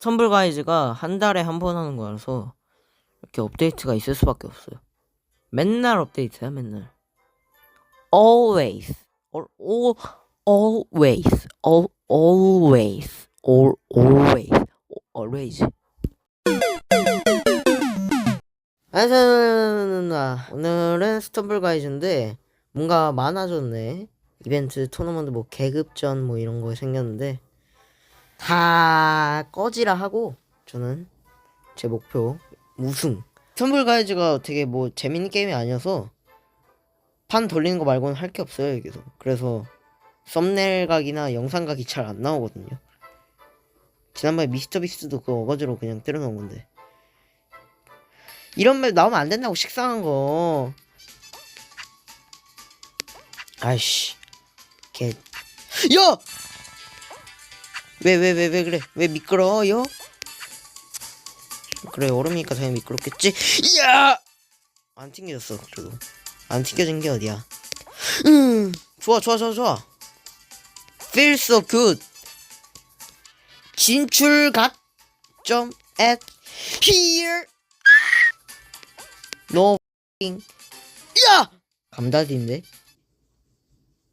텀블 가이즈가 한 달에 한 번 하는 거라서 이렇게 업데이트가 있을 수밖에 없어요. 맨날 업데이트야, 맨날. Always. All, all, always. All, always. All, always. Always. 안녕하세요. 오늘은 스톰블 가이즈인데 뭔가 많아졌네. 이벤트, 토너먼트, 뭐 계급전 뭐 이런 거 생겼는데 다 꺼지라 하고 저는 제 목표 우승. 스톰블 가이즈가 되게 뭐 재밌는 게임이 아니어서 판 돌리는 거 말고는 할 게 없어요 여기서. 그래서 썸네일 각이나 영상 각이 잘 안 나오거든요. 지난번에 미스터 비스트도 그 어거지로 그냥 때려놓은 건데. 이런 맵 나오면 안 된다고 식상한 거. 아이씨. 개. 야! 왜, 왜, 왜, 왜 그래? 왜 미끄러워요? 그래, 얼음이니까 당연히 미끄럽겠지? 야! 안 튕겨졌어, 그래도. 안 튕겨진 게 어디야. 음, 좋아, 좋아, 좋아, 좋아. Feel so good. 진출 각 점 at here. No f***ing. 야! 감다디인데?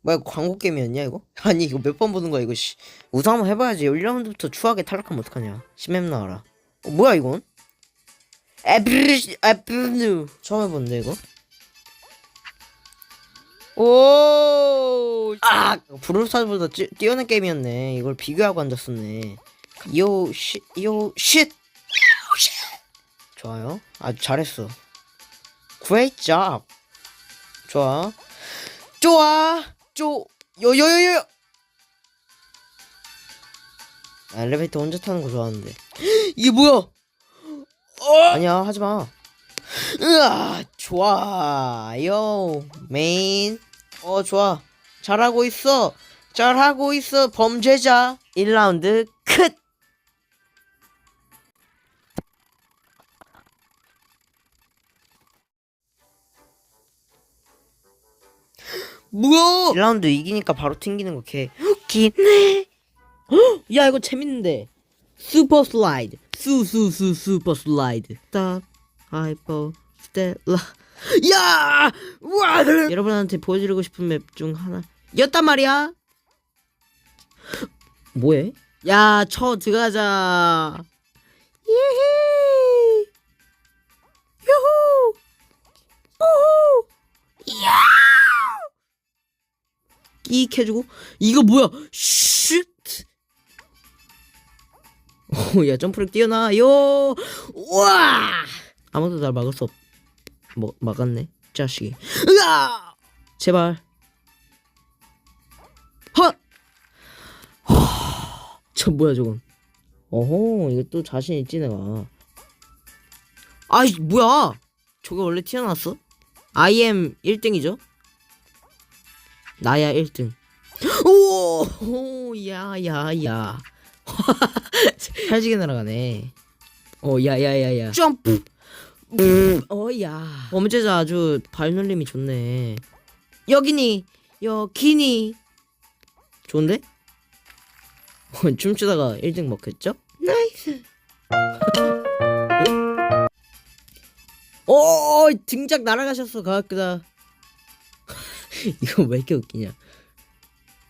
뭐야 광고 게임이었냐 이거? 아니 이거 몇 번 보는 거야 이거 씨 우승 한번 해봐야지 1라운드부터 추하게 탈락하면 어떡하냐 10맵 나와라 어, 뭐야 이건? 에브리 에브누 처음 해보는데 이거? 오! 아! 브루스타보다 찌- 뛰어난 게임이었네 이걸 비교하고 앉았었네 요 쉿, 요 쉿! 좋아요 아주 잘했어 Great job 좋아 좋아 쪼 요요요요. 아, 엘리베이터 혼자 타는 거 좋아하는데. 이게 뭐야? 아니야 하지마. 으아 좋아요. 메인. 어 좋아. 잘하고 있어. 잘하고 있어 범죄자. 1라운드 뭐야 1라운드 이기니까 바로 튕기는 거걔 웃기네 야 이거 재밌는데 슈퍼 슬라이드 수수수 슈퍼 슬라이드 스탑 하이퍼 스텔라 야! 와! 여러분한테 보여드리고 싶은 맵 중 하나 였단 말이야 뭐해? 야, 쳐 들어가자. 예헤. 끼익 해주고 이거 뭐야? 슛. 오, 야 점프를 뛰어나요. 우와. 아무도 날 막을 수 없. 뭐 막았네. 자식이. 으아! 제발. 헛. 저 뭐야 저건 어허 이거 또 자신 있지 내가 아이 뭐야 저게 원래 튀어나왔어? IM 1등이죠? 나야 1등 오 야 야 야 살지게 날아가네 어 야 야 야 야 점프 어야 범죄자 아주 발놀림이 좋네 여기니 여기니 좋은데? 춤추다가 1등 먹혔죠? 나이스. 오 등짝 날아가셨어 가학그다. 이거 왜 이렇게 웃기냐?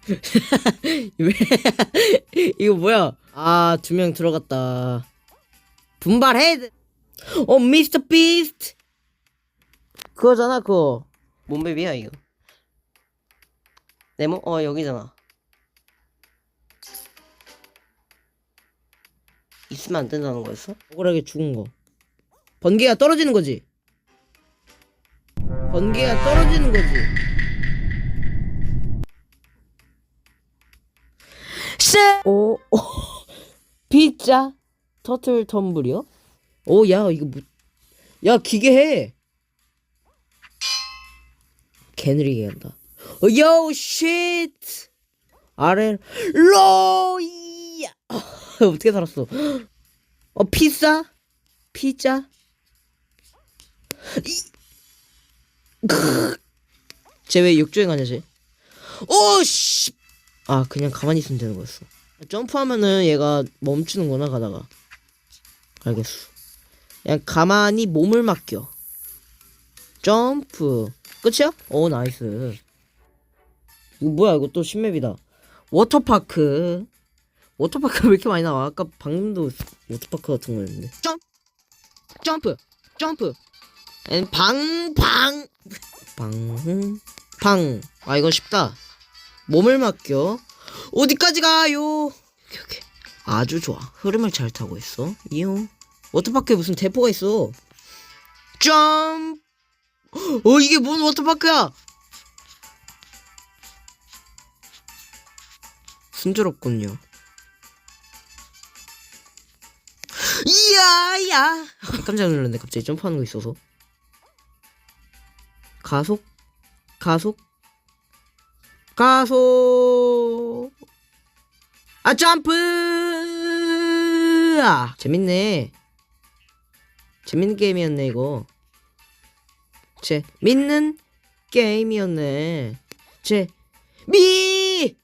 왜 이거 뭐야? 아 두 명 들어갔다. 분발해. 어 미스터 비스트. 그거잖아 그거. 몸베비야 이거. 네모 어 여기잖아. 있으면 안 된다는 거였어? 억울하게 죽은 거. 번개가 떨어지는 거지. 번개가 떨어지는 거지. 쎄! 오, 오. 피자 터틀 텀블이요? 오, 야, 이거 뭐. 야, 기계해! 개느리게 한다. 어, 요, 쉣! 아래, 로이야! 어떻게 살았어? 어 피자? 피자? 쟤왜 육주행하냐 쟤? 오씨! 아 그냥 가만히 있으면 되는 거였어. 점프하면은 얘가 멈추는구나 가다가. 알겠어. 그냥 가만히 몸을 맡겨. 점프. 끝이야? 오, 나이스. 이거 뭐야, 이거 또 신맵이다. 워터파크. 워터파크 왜 이렇게 많이 나와? 아까 방금도 워터파크 같은 거였는데. 점! 점프! 점프! 앤 방, 방! 방, 방. 아, 이건 쉽다. 몸을 맡겨. 어디까지 가요? 오케이, 오케이. 아주 좋아. 흐름을 잘 타고 있어. 이용. 워터파크에 무슨 대포가 있어. 점! 어, 이게 뭔 워터파크야? 순조롭군요. 이야, 야! 깜짝 놀랐네. 갑자기 점프하는 거 있어서. 가속, 가속, 가소. 아 점프! 아, 재밌네. 재밌는 게임이었네 이거. 제 믿는 게임이었네. 제미!